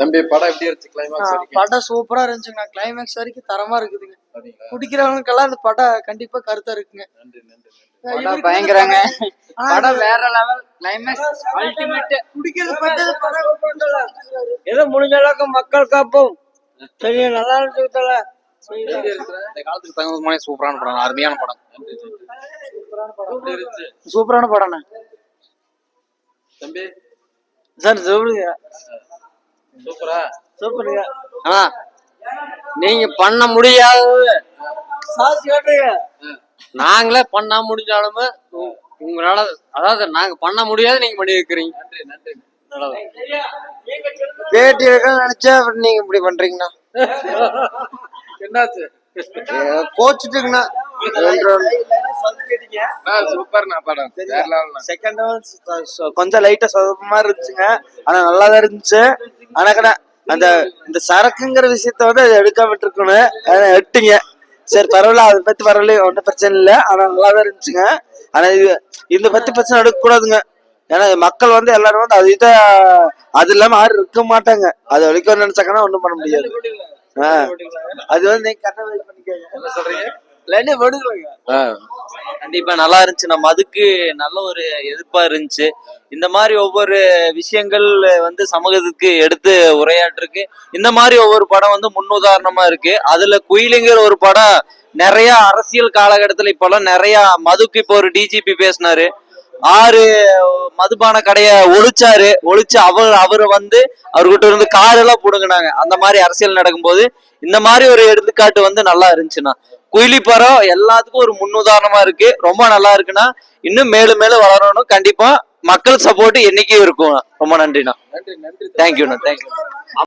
தம்பி படம் எப்படி இருந்துச்சு? கிளைமாக்ஸ் படம் சூப்பரா இருந்துச்சுங்கண்ணா கிளைமேக்ஸ் வரைக்கும் தரமா இருக்குதுங்க? குடிக்கிறவங்களுக்கெல்லாம் இந்த படம் கண்டிப்பா கருத்தா இருக்குங்க. நன்றி நன்றி நன்றி. படம் பயங்கரங்க. படம் வேற லெவல் கிளைமேக்ஸ் அல்டிமேட் குடிக்கிறது பட்டது படம் ஏதோ முடிஞ்ச அளவுக்கு மக்கள் காப்போம். சரியா நல்லா இருந்துச்சுல. இந்த காலத்துக்கு தகுந்த மாதிரி சூப்பரான படம் அருமையான படம். சூப்பரான படம்ண்ணா. தம்பி? சார் சொல்லுங்க. சூப்பரா? சூப்பருங்க ஆனா நீங்க பண்ண முடியாதது சாஸ் கேட்டுங்க நாங்களே பண்ண முடிஞ்சாலுமே உ- உங்களால அதாவது நாங்க பண்ண முடியாது நீங்க பண்ணி வைக்கிறீங்க. நன்றி நன்றி. பேட்டி எடுக்கணும்னு நினைச்சா அப்புறம் நீங்க இப்படி பண்றீங்கண்ணா. என்னாச்சு? கோச்சுட்டுங்கண்ணா. சூப்பர்ண்ணா படம். செகண்ட் கொஞ்சம் லைட்டா சொதப்ப மாதிரி இருந்துச்சுங்க. ஆனா நல்லா தான் இருந்துச்சு. ஆனா கடை அந்த இந்த சரக்குங்கிற விஷயத்த வந்து அது எடுக்காம இருக்கணும் எடுத்தீங்க சரி பரவாயில்ல அதை பத்தி பரவாயில்ல ஒன்றும் பிரச்சனை இல்லை. ஆனா நல்லா தான் இருந்துச்சுங்க. ஆனா இது இந்த பத்தி பிரச்சனை எடுக்க கூடாதுங்க ஏன்னா மக்கள் வந்து எல்லாரும் வந்து அது இதை அது இல்லாம யாரும் இருக்க மாட்டாங்க. அது வரைக்கும் நினைச்சாங்கன்னா ஒண்ணும் பண்ண முடியாது. அது வந்து நீங்க கரெக்டா இது பண்ணிக்கோங்க. என்ன சொல்றீங்க? இல்லைன்னா விடுங்க கண்டிப்பா நல்லா இருந்துச்சு. நம்ம அதுக்கு நல்ல ஒரு எதிர்ப்பா இருந்துச்சு. இந்த மாதிரி ஒவ்வொரு விஷயங்கள் வந்து சமூகத்துக்கு எடுத்து உரையாற்றிருக்கு இந்த மாதிரி ஒவ்வொரு படம் வந்து முன்னுதாரணமா இருக்கு. அதுல குயிலிங்கிற ஒரு படம் நிறைய அரசியல் காலகட்டத்துல இப்பெல்லாம் நிறைய மதுக்கு இப்போ ஒரு டிஜிபி பேசினாரு. ஆறு மதுபான கடைய ஒழிச்சாரு. ஒழிச்சு அவர் அவரை வந்து அவர்கிட்ட இருந்து கார் எல்லாம் புடுங்கினாங்க. அந்த மாதிரி அரசியல் நடக்கும்போது இந்த மாதிரி ஒரு எடுத்துக்காட்டு வந்து நல்லா இருந்துச்சுண்ணா. குயிலி படம் எல்லாத்துக்கும் ஒரு முன்னுதாரணமா இருக்கு. ரொம்ப நல்லா இருக்குண்ணா. இன்னும் மேலும் மேலும் வளரணும். கண்டிப்பா மக்கள் சப்போர்ட் என்னைக்கும் இருக்கும். ரொம்ப நன்றிண்ணா. நன்றி நன்றி. தேங்க்யூண்ணா தேங்க்யூ